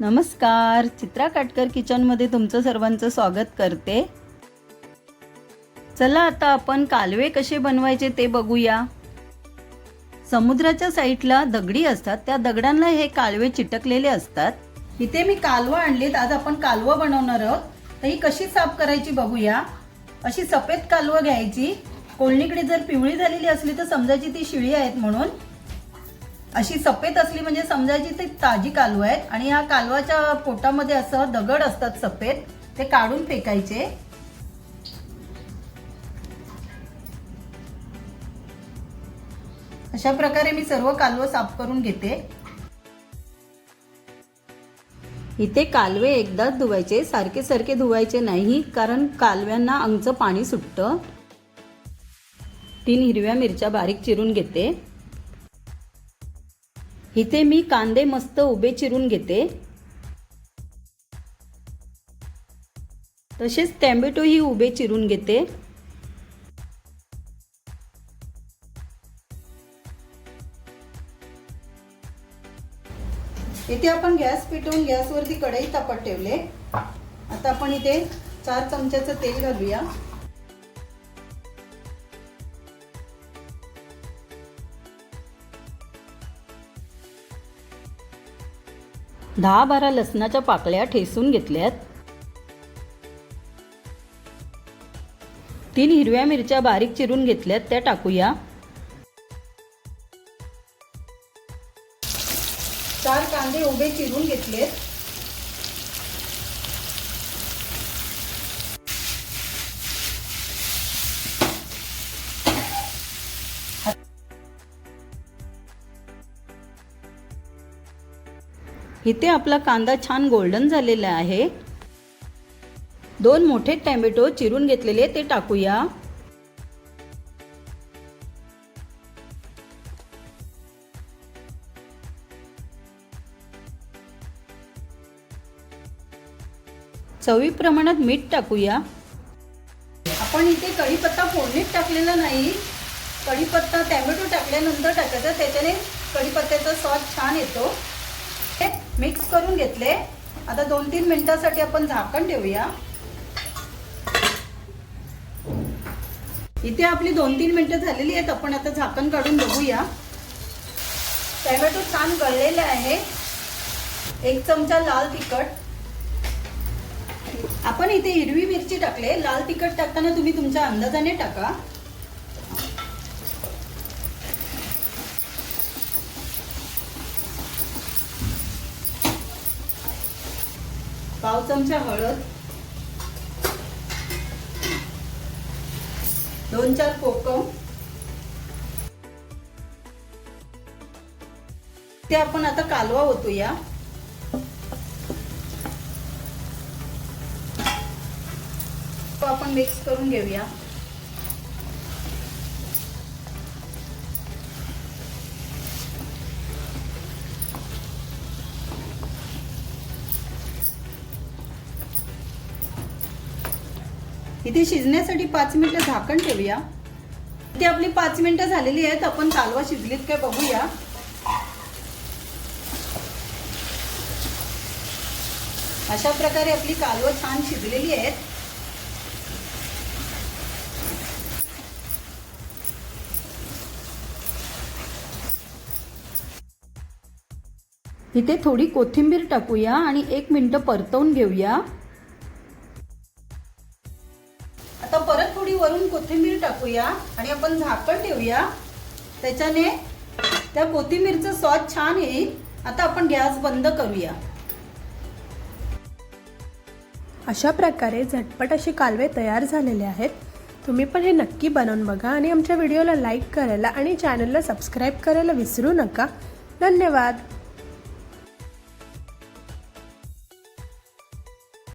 नमस्कार चित्रा काटकर किचनमध्ये तुमचं सर्वांचं स्वागत करते. चला आता आपण कालवे कसे बनवायचे ते बघूया. समुद्राच्या साईडला दगडी असतात त्या दगडांना हे कालवे चिटकलेले असतात. इथे मी कालवं आणलीत आज आपण कालवं बनवणार आहोत. तर ही कशी साफ करायची बघूया. अशी सफेद कालवं घ्यायची. कोळणीकडे जर पिवळी झालेली असली तर समजायची ती शिळी आहेत म्हणून. अशी सफेद असली म्हणजे समजायची ती ताजी कालवं आहेत. आणि या कालवाच्या पोटामध्ये असं दगड असतात सफेद ते काढून फेकायचे. अशा प्रकारे मी सर्व कालवं साफ करून घेते. इथे कालवे एकदाच धुवायचे सारखे सारखे धुवायचे नाही कारण कालव्यांना अंगचं पाणी सुटतं. तीन हिरव्या मिरच्या बारीक चिरून घेते. इथे मी कांदे मस्त उभे चिरून घेते. तसेच टॅमॅटोही उभे चिरून घेते. इथे आपण गॅस पेटवून गॅसवरती कढई तापत ठेवले. आता आपण इथे चार चमच्याचं तेल घालूया. दहा बारा लसणाच्या पाकळ्या ठेसून घेतल्यात. तीन हिरव्या मिरच्या बारीक चिरून घेतल्यात त्या टाकूया. चार कांदे उभे चिरून घेतलेत. इथे आपला कांदा छान गोल्डन झालेला आहे. दोन मोठे टॅमॅटो चिरून घेतलेले ते टाकूया. चवी प्रमाणात मीठ टाकूया. आपण इथे कढीपत्ता फोडणीत टाकलेला नाही. कढीपत्ता टॅमॅटो टाकल्यानंतर टाकायचा त्याच्याने कढीपत्त्याचा स्वाद छान येतो. मिक्स करून घेतले. आता दोन तीन मिनिटासाठी आपण झाकण ठेवूया. इथे आपली दोन तीन मिनिटं झालेली आहेत. आपण आता झाकण काढून बघूया. टॅमॅटो छान गळलेले आहे. एक चमचा लाल तिखट. आपण इथे हिरवी मिरची टाकले लाल तिखट टाकताना तुम्ही तुमच्या अंदाजाने टाका. पाव चमचा हळद दोन चार कोकम. ते आपण आता कालवा होतूया तो आपण मिक्स करून घेऊया. इथे शिजण्यासाठी पाच मिनिटं झाकण ठेवूया. इथे आपली पाच मिनिटं झालेली आहेत आपण कालवा शिजलीत काय बघूया. अशा प्रकारे आपली कालवं छान शिजलेली आहेत. इथे थोडी कोथिंबीर टाकूया आणि एक मिनटं परतवून घेऊया. कोथिंबीर टाकूया आणि आपण झाकण ठेवूया. त्याच्याने त्या कोथिंबीरचं स्वाद छान येईल. आता आपण गॅस बंद करूया. अशा प्रकारे झटपट असे कालवे तयार झालेले आहेत. तुम्ही पण हे नक्की बनवून बघा आणि आमच्या व्हिडिओला लाईक करायला आणि चॅनलला सबस्क्राईब करायला विसरू नका. धन्यवाद.